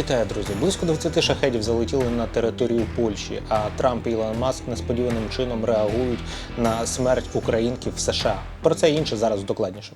Вітаю, друзі! Близько 20 шахедів залетіли на територію Польщі, а Трамп і Ілон Маск несподіваним чином реагують на смерть українки в США. Про це інше зараз докладніше.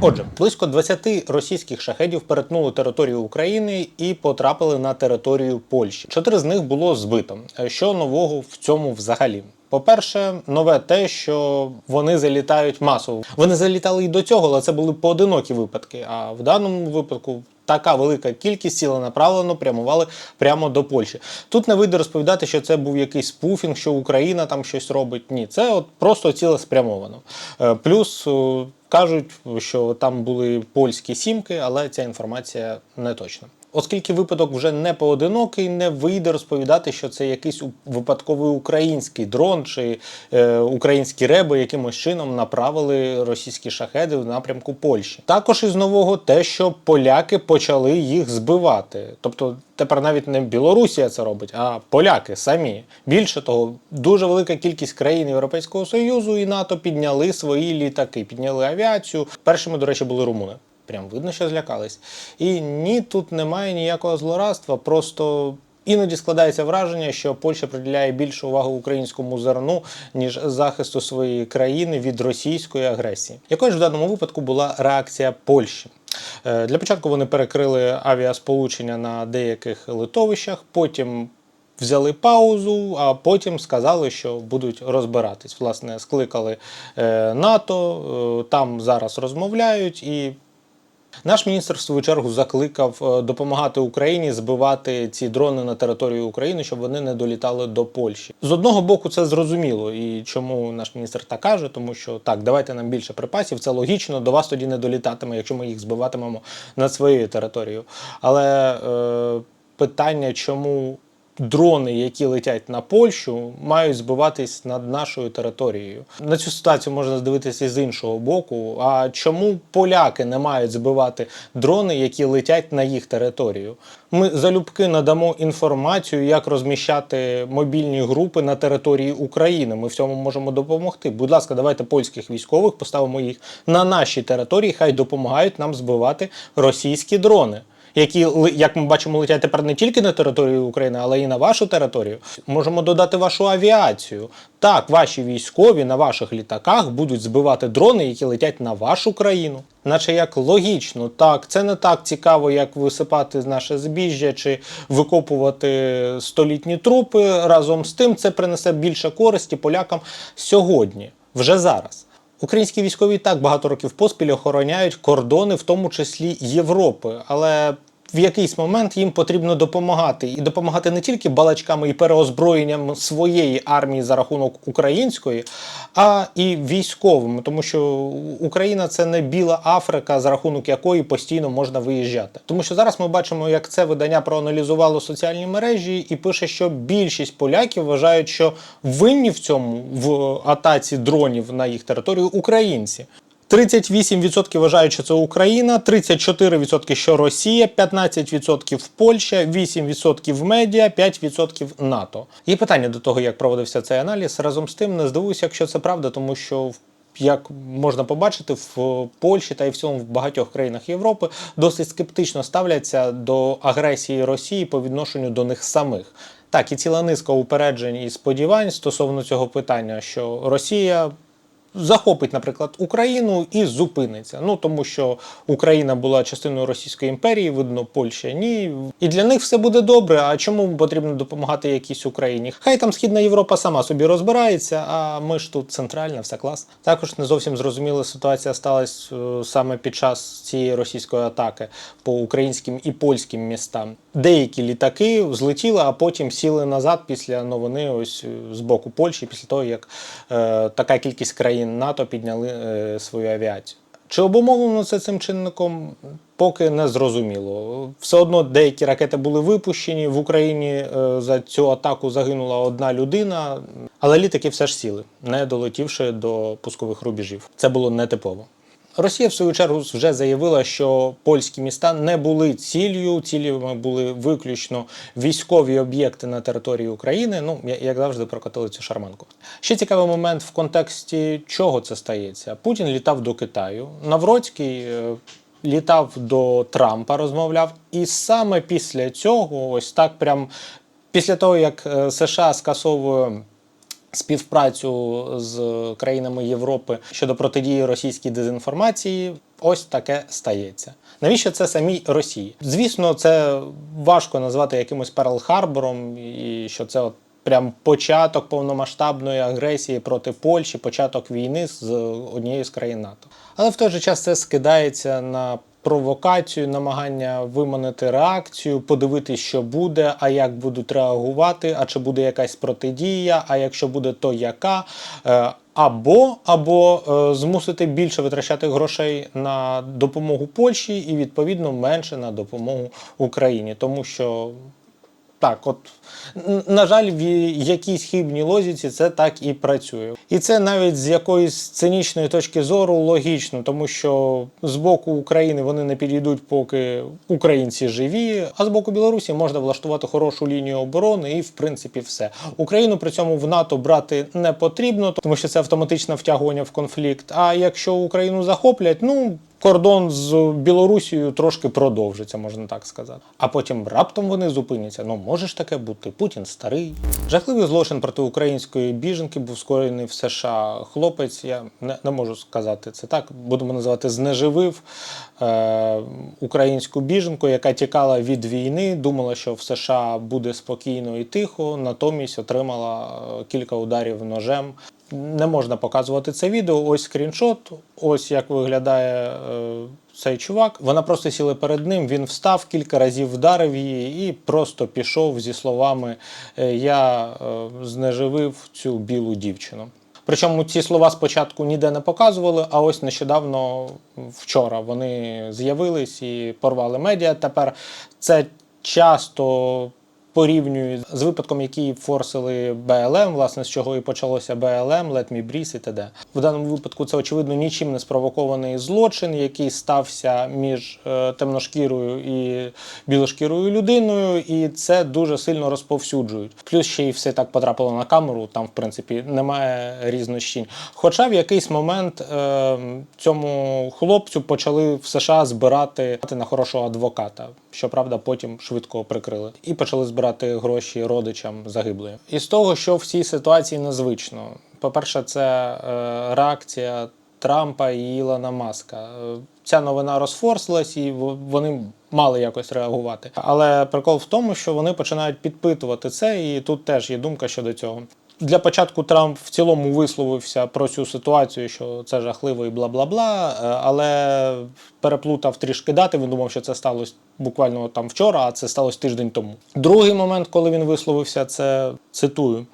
Отже, близько 20 російських шахедів перетнули територію України і потрапили на територію Польщі. Чотири з них було збито. Що нового в цьому взагалі? По-перше, нове те, що вони залітають масово. Вони залітали і до цього, але це були поодинокі випадки. А в даному випадку така велика кількість ціленаправлено прямували прямо до Польщі. Тут не вийде розповідати, що це був якийсь спуфінг, що Україна там щось робить. Ні, це от просто цілеспрямовано. Е, Плюс е, кажуть, що там були польські сімки, але ця інформація не точна. Оскільки випадок вже не поодинокий, не вийде розповідати, що це якийсь випадковий український дрон чи е, українські реби якимось чином направили російські шахеди в напрямку Польщі. Також із нового те, що поляки почали їх збивати. Тобто тепер навіть не Білорусія це робить, а поляки самі. Більше того, дуже велика кількість країн Європейського Союзу і НАТО підняли свої літаки, підняли авіацію. Першими, до речі, були румуни. Прям видно, що злякались. І ні, тут немає ніякого злорадства, просто. Іноді складається враження, що Польща приділяє більше уваги українському зерну, ніж захисту своєї країни від російської агресії. Якою ж в даному випадку була реакція Польщі? Е, Для початку вони перекрили авіасполучення на деяких литовищах, потім взяли паузу, а потім сказали, що будуть розбиратись. Власне, скликали е, НАТО, е, там зараз розмовляють і. Наш міністр в свою чергу закликав е, допомагати Україні збивати ці дрони на територію України, щоб вони не долітали до Польщі. З одного боку, це зрозуміло. І чому наш міністр так каже? Тому що так, давайте нам більше припасів, це логічно. До вас тоді не долітатиме, якщо ми їх збиватимемо над своєю територією. Але е, питання, чому дрони, які летять на Польщу, мають збиватись над нашою територією. На цю ситуацію можна здивитися з іншого боку. А чому поляки не мають збивати дрони, які летять на їх територію? Ми залюбки надамо інформацію, як розміщати мобільні групи на території України. Ми в цьому можемо допомогти. Будь ласка, давайте польських військових поставимо їх на нашій території, хай допомагають нам збивати російські дрони які, як ми бачимо, летять тепер не тільки на територію України, але й на вашу територію. Можемо додати вашу авіацію. Так, ваші військові на ваших літаках будуть збивати дрони, які летять на вашу країну. Наче як логічно, так, це не так цікаво, як висипати наше збіжжя чи викопувати столітні трупи. Разом з тим, це принесе більше користі полякам сьогодні, вже зараз. Українські військові так багато років поспіль охороняють кордони, в тому числі Європи, але в якийсь момент їм потрібно допомагати і допомагати не тільки балачками і переозброєнням своєї армії за рахунок української, а і військовими, тому що Україна це не біла Африка, за рахунок якої постійно можна виїжджати. Тому що зараз ми бачимо, як це видання проаналізувало соціальні мережі і пише, що більшість поляків вважають, що винні в цьому в атаці дронів на їх територію українці. 38% вважають, що це Україна, 34% що Росія, 15% Польща, 8% медіа, 5% НАТО. Є питання до того, як проводився цей аналіз. Разом з тим не здивуюся, якщо це правда, тому що як можна побачити, в Польщі та й в цьому в багатьох країнах Європи досить скептично ставляться до агресії Росії по відношенню до них самих. Так, і ціла низка упереджень і сподівань стосовно цього питання, що Росія захопить, наприклад, Україну і зупиниться. Ну тому що Україна була частиною Російської імперії, видно, Польща ні. І для них все буде добре. А чому потрібно допомагати якійсь Україні? Хай там Східна Європа сама собі розбирається, а ми ж тут центральна, все клас. Також не зовсім зрозуміла ситуація сталася е, саме під час цієї російської атаки по українським і польським містам. Деякі літаки злетіли, а потім сіли назад після новини ось е, з боку Польщі, після того як е, така кількість країн НАТО підняли е, свою авіацію. Чи обумовлено це цим чинником? Поки не зрозуміло. Все одно деякі ракети були випущені. В Україні е, за цю атаку загинула одна людина, але літаки все ж сіли, не долетівши до пускових рубежів. Це було нетипово. Росія, в свою чергу, вже заявила, що польські міста не були ціллю, цілями були виключно військові об'єкти на території України. Ну, як завжди, прокатили цю шарманку. Ще цікавий момент в контексті чого це стається. Путін літав до Китаю. Навроцький е, літав до Трампа, розмовляв, і саме після цього, ось так, прям після того, як е, США скасовує співпрацю з країнами Європи щодо протидії російській дезінформації. Ось таке стається. Навіщо це самій Росії? Звісно, це важко назвати якимось Перл-Харбором, і що це от прям початок повномасштабної агресії проти Польщі, початок війни з однією з країн НАТО. Але в той же час це скидається на провокацію, намагання виманити реакцію, подивитись, що буде, а як будуть реагувати, а чи буде якась протидія, а якщо буде, то яка. Е, Або або е, змусити більше витрачати грошей на допомогу Польщі і відповідно менше на допомогу Україні, тому що так, от на жаль, в якійсь хибній лозіці це так і працює. І це навіть з якоїсь цинічної точки зору логічно, тому що з боку України вони не підійдуть, поки українці живі. А з боку Білорусі можна влаштувати хорошу лінію оборони, і в принципі все. Україну при цьому в НАТО брати не потрібно, тому що це автоматичне втягування в конфлікт. А якщо Україну захоплять, ну. Кордон з Білорусією трошки продовжиться, можна так сказати. А потім раптом вони зупиняться. Ну може ж таке бути. Путін старий. Жахливий злочин проти української біженки був скоєний в США. Хлопець, я не, не можу сказати це так. Будемо називати знеживив е, українську біженку, яка тікала від війни, думала, що в США буде спокійно і тихо. Натомість отримала е, кілька ударів ножем. Не можна показувати це відео. Ось скріншот. Ось як виглядає е, цей чувак. Вона просто сіла перед ним. Він встав, кілька разів вдарив її і просто пішов зі словами е, Я е, знеживив цю білу дівчину. Причому ці слова спочатку ніде не показували, а ось нещодавно вчора вони з'явились і порвали медіа. Тепер це часто порівнюють з випадком, який форсили БЛМ, власне, з чого і почалося БЛМ, Let Me Breathe і т.д. В даному випадку це очевидно нічим не спровокований злочин, який стався між е, темношкірою і білошкірою людиною, і це дуже сильно розповсюджують. Плюс ще й все так потрапило на камеру. Там, в принципі, немає різнощінь. Хоча в якийсь момент е, цьому хлопцю почали в США збирати на хорошого адвоката. Щоправда, потім швидко прикрили і почали збирати гроші родичам загиблої. І з того, що в цій ситуації незвично. По-перше, це е, реакція Трампа і Ілона Маска. Е, Ця новина розфорсилась, і вони мали якось реагувати. Але прикол в тому, що вони починають підпитувати це, і тут теж є думка щодо цього. Для початку Трамп в цілому висловився про цю ситуацію, що це жахливо і бла бла бла. Але переплутав трішки дати. Він думав, що це сталося буквально там вчора, а це сталося тиждень тому. Другий момент, коли він висловився, це цитую.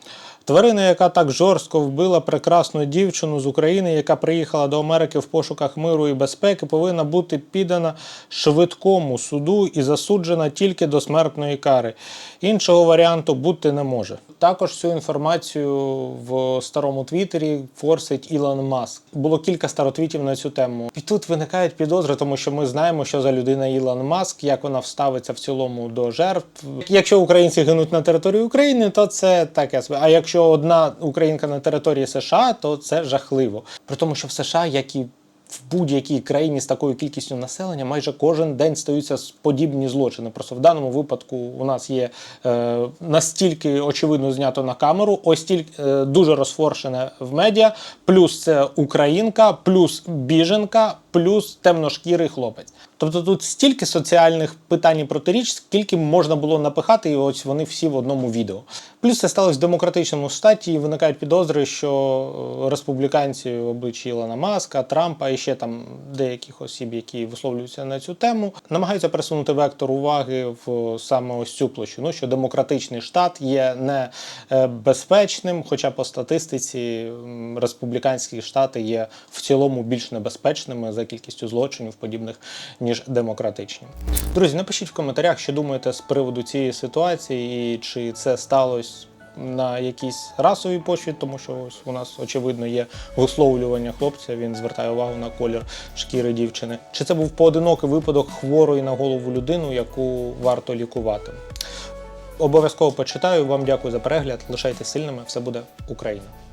Тварина, яка так жорстко вбила прекрасну дівчину з України, яка приїхала до Америки в пошуках миру і безпеки, повинна бути піддана швидкому суду і засуджена тільки до смертної кари. Іншого варіанту бути не може. Також цю інформацію в старому твіттері форсить Ілон Маск. Було кілька старотвітів на цю тему. І тут виникають підозри, тому що ми знаємо, що за людина Ілон Маск, як вона вставиться в цілому до жертв. Якщо українці гинуть на території України, то це таке. А якщо одна українка на території США, то це жахливо. При тому, що в США, як і в будь-якій країні з такою кількістю населення майже кожен день стаються подібні злочини. Просто в даному випадку у нас є е, настільки очевидно знято на камеру, ось тільки е, дуже розфоршене в медіа, плюс це українка, плюс біженка, плюс темношкірий хлопець. Тобто тут стільки соціальних питань і протиріч, скільки можна було напихати, і ось вони всі в одному відео. Плюс це сталося в демократичному штаті, і виникають підозри, що е, республіканці в обличчі Ілона Маска, Трампа і ще там деяких осіб, які висловлюються на цю тему, намагаються пересунути вектор уваги в саме ось цю площину, що демократичний штат є не е, безпечним, хоча по статистиці республіканські штати є в цілому більш небезпечними за кількістю злочинів, подібних ніж демократичні. Друзі, напишіть в коментарях, що думаєте з приводу цієї ситуації, і чи це сталося на якійсь расовій почві, тому що ось у нас очевидно є висловлювання хлопця. Він звертає увагу на колір шкіри дівчини. Чи це був поодинокий випадок хворої на голову людину, яку варто лікувати? Обов'язково почитаю. Вам дякую за перегляд. Лишайтеся сильними. Все буде Україна.